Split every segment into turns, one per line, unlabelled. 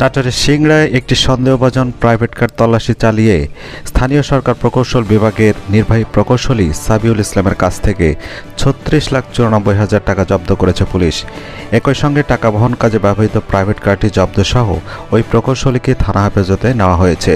নাটোরের সিংড়ায় একটি সন্দেহভাজন প্রাইভেট কার তল্লাশি চালিয়ে স্থানীয় সরকার প্রকৌশল বিভাগের নির্বাহী প্রকৌশলী সাবিউল ইসলামের কাছ থেকে ছত্রিশ লাখ চুরানব্বই হাজার টাকা জব্দ করেছে পুলিশ। একই সঙ্গে টাকা বহন কাজে ব্যবহৃত প্রাইভেট কারটি জব্দ সহ ওই প্রকৌশলীকে থানা হেফাজতে নেওয়া হয়েছে।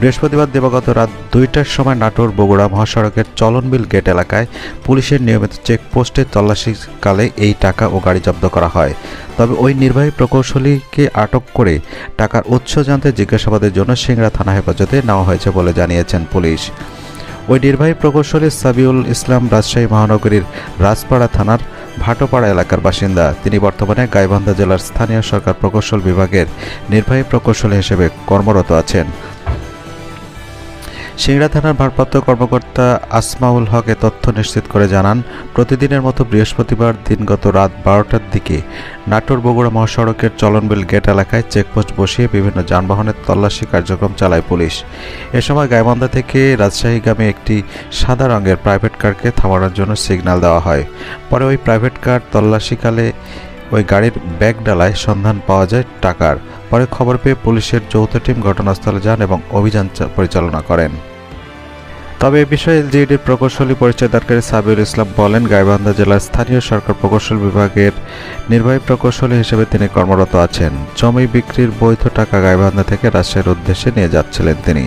বৃহস্পতিবার দিবাগত রাত দুইটার সময় নাটোর বগুড়া মহাসড়কের চলনবিল গেট এলাকায় পুলিশের নিয়মিত চেকপোস্টে তল্লাশিকালে এই টাকা ও গাড়ি জব্দ করা হয়। তবে ওই নির্বাহী প্রকৌশলীকে আটক করে টাকার উৎস জানতে জিজ্ঞাসাবাদের জন্য সিংড়া থানা হেফাজতে নেওয়া হয়েছে বলে জানিয়েছেন পুলিশ। ওই নির্বাহী প্রকৌশলী সাবিউল ইসলাম রাজশাহী মহানগরীর রাজপাড়া থানার ভাটোপাড়া এলাকার বাসিন্দা। তিনি বর্তমানে গাইবান্ধা জেলার স্থানীয় সরকার প্রকৌশল বিভাগের নির্বাহী প্রকৌশলী হিসেবে কর্মরত আছেন। সিংড়া থানার ভারপ্রাপ্ত কর্মকর্তা আসমাউল হক এ তথ্য নিশ্চিত করে জানান, প্রতিদিনের মতো বৃহস্পতিবার দিনগত রাত বারোটার দিকে নাটোর বগুড়া মহাসড়কের চলনবিল গেট এলাকায় চেকপোস্ট বসিয়ে বিভিন্ন যানবাহনের তল্লাশি কার্যক্রম চালায় পুলিশ। এ সময় গাইবান্ধা থেকে রাজশাহীগামী একটি সাদা রঙের প্রাইভেট কারকে থামানোর জন্য সিগন্যাল দেওয়া হয়। পরে ওই প্রাইভেট কার তল্লাশিকালে ওই গাড়ির ব্যাগ ডালায় সন্ধান পাওয়া যায় টাকার। পরে খবর পেয়ে পুলিশের যৌথ টিম ঘটনাস্থলে যান এবং অভিযান পরিচালনা করেন। তবে এ বিষয়ে এলজিইডির প্রকৌশলী পরিচয়দারকারী সাবিউল ইসলাম বলেন, গাইবান্ধা জেলার স্থানীয় সরকার প্রকৌশল বিভাগের নির্বাহী প্রকৌশলী হিসেবে তিনি কর্মরত আছেন। জমি বিক্রির বৈধ টাকা গাইবান্ধা থেকে রাজশাহীর উদ্দেশ্যে নিয়ে যাচ্ছিলেন তিনি।